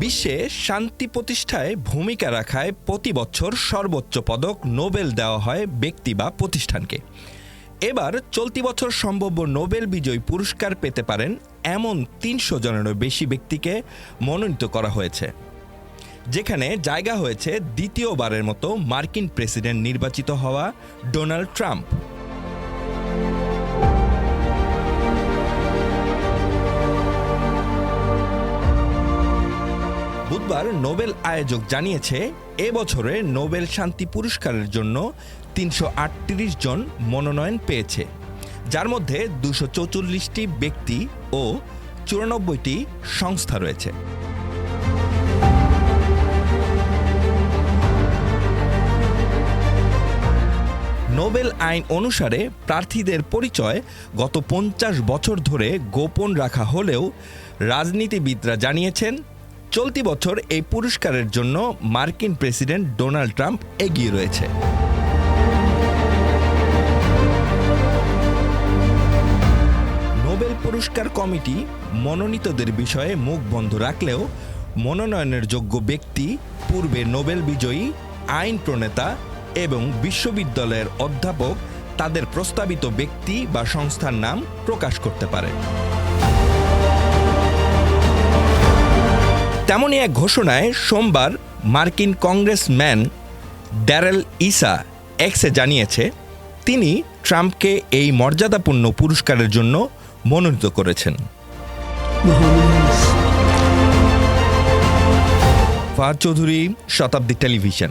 বিশ্বে শান্তি প্রতিষ্ঠায় ভূমিকা রাখায় প্রতি বছর সর্বোচ্চ পদক নোবেল দেওয়া হয় ব্যক্তি বা প্রতিষ্ঠানকে। এবার চলতি বছর সম্ভাব্য নোবেল বিজয়ী পুরস্কার পেতে পারেন এমন তিনশো জনেরও বেশি ব্যক্তিকে মনোনীত করা হয়েছে। যেখানে জায়গা হয়েছে দ্বিতীয়বারের মতো মার্কিন প্রেসিডেন্ট নির্বাচিত হওয়া ডোনাল্ড ট্রাম্প। বুধবার নোবেল আয়োজক জানিয়েছে, এবছরে নোবেল শান্তি পুরস্কারের জন্য তিনশো আটত্রিশ জন মনোনয়ন পেয়েছে, যার মধ্যে দুশো চৌচল্লিশটি ব্যক্তি ও চুরানব্বইটি সংস্থা রয়েছে। নোবেল আইন অনুসারে প্রার্থীদের পরিচয় গত পঞ্চাশ বছর ধরে গোপন রাখা হলেও রাজনীতিবিদরা জানিয়েছেন চলতি বছর এই পুরস্কারের জন্য মার্কিন প্রেসিডেন্ট ডোনাল্ড ট্রাম্প এগিয়ে রয়েছে। নোবেল পুরস্কার কমিটি মনোনীতদের বিষয়ে মুখ বন্ধ রাখলেও মনোনয়নের যোগ্য ব্যক্তি, পূর্বে নোবেল বিজয়ী, আইন প্রণেতা এবং বিশ্ববিদ্যালয়ের অধ্যাপক, তাদের প্রস্তাবিত ব্যক্তি বা সংস্থার নাম প্রকাশ করতে পারে। তেমনই এক ঘোষণায় সোমবার মার্কিন কংগ্রেসম্যান ড্যারেল ইসা এক্সে জানিয়েছে, তিনি ট্রাম্পকে এই মর্যাদাপূর্ণ পুরস্কারের জন্য মনোনীত করেছেন। ফাহাদ চৌধুরী, শতাব্দী টেলিভিশন।